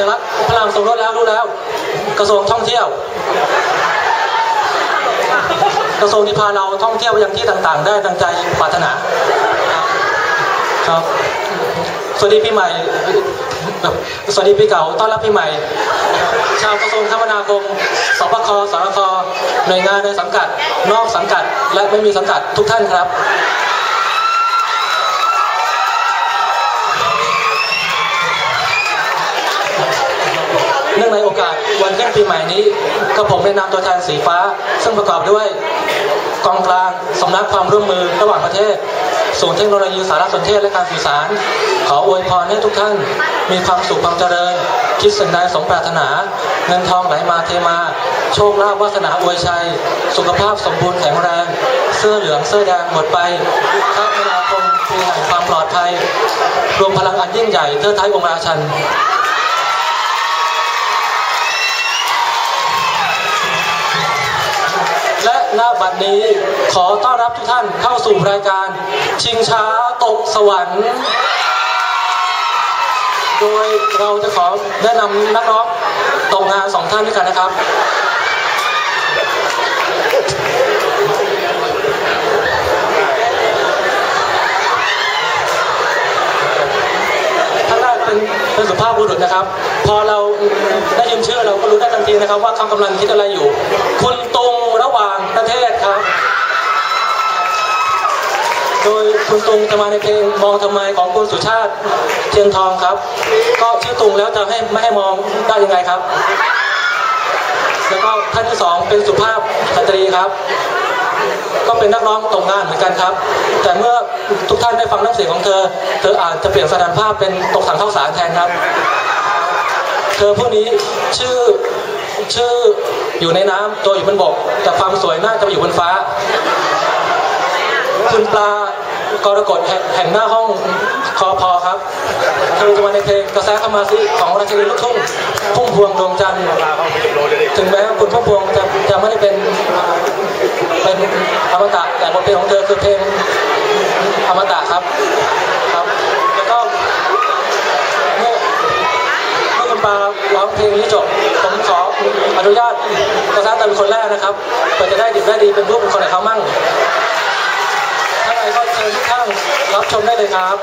ิรัตพระรามสมรสแล้วรู้แล้ว กระทรวงท่องเที่ยว กระทรวงที่พาเราท่องเที่ยวไปยังที่ต่างๆ ได้ดังใจปรารถนาครับสวัสดีปีใหม่สวัสดีปีเก่าต้อนรับปีใหม่ ชาวกระทรวงคมนาคมสปคสรคหน่วยงานในสังกัด นอกสังกัด และไม่มีสังกัดทุกท่านครับ องในโอกาสวันขึ้นปีใหม่นี้กระผมในนาตัวแทนสีฟ้า ซึ่งประกอบด้วยกองกลางสำนักความร่วมมือระหว่างประเทศศูนย์เทคโนโลยีสารสนเทศและการสื่อสาร ขออวยพรให้ทุกท่าน มีความสุขความเจริญ คิดสิ่งใดสมปรารถนา เงินทองไหลมาเทมา โชคลาภวาสนาอวยชัย สุขภาพสมบูรณ์แข็งแรง เสื้อเหลืองเสื้อแดงหมดไปข้าพนาคมปีแห่งความปลอดภัย รวมพลังอันยิ่งใหญ่เทิดท้ายองค์ราชัน ณบัดนี้ ขอต้อนรับทุกท่านเข้าสู่รายการ ชิงช้าตกสวรรค์ โดยเราจะขอแนะนำนักร้องตกงานสองท่านด้วยกันนะครับ ท่านแรกเป็นเป็นสุภาพบุรุษนะครับ พอเราได้ยินชื่อเราก็รู้ได้ทันทีนะครับ ว่าเขากำลังคิดอะไรอยู่ คุณตรงระหว่าง ประครับ โดยคุณตุงจะมาในเพลงมองทำไมของคุณสุชาติเทียนทองครับ ก็ชื่อตุงแล้วจะให้ไม่ให้มองได้ยังไงครับ แล้วก็ท่านที่สองเป็นสุภาพสตรีครับ ก็เป็นนักร้องตกงานเหมือนกันครับ แต่เมื่อทุกท่านได้ฟังน้ำเสียงของเธอ เธออาจจะเปลี่ยนสถานภาพเป็นตกถังข้าวสารแทนครับ เธอผู้นี้ชื่อ ชื่ออยู่ในน้ำตัวอยู่บนบก แต่ความสวยน่าจะอยู่บนฟ้า คุณปลากรกฎแห่งแห่งหน้าห้องคอพอครับเธอจะมาในเพลงกระแสเข้ามาสิของราชินีลูกทุ่งพุ่มพวงดวงจันทร์ถึงแม้ว่าคุณพุ่มพวงจะจะไม่ได้เป็นเป็นอมตะแต่บทเพลงของเธอคือเพลงอมตะครับครับ แล้วก็เมื่อเมื่อคุณปลาร้องเพลงนี้จบ นุญาตกระแสตาเป็นคนแรกนะครับเพื่อจะได้ดีได้ดีเป็นรูปเป็นคนไหนเขามั่งถ้าไงก็เชิญทุกท่านรับชมได้เลยครับ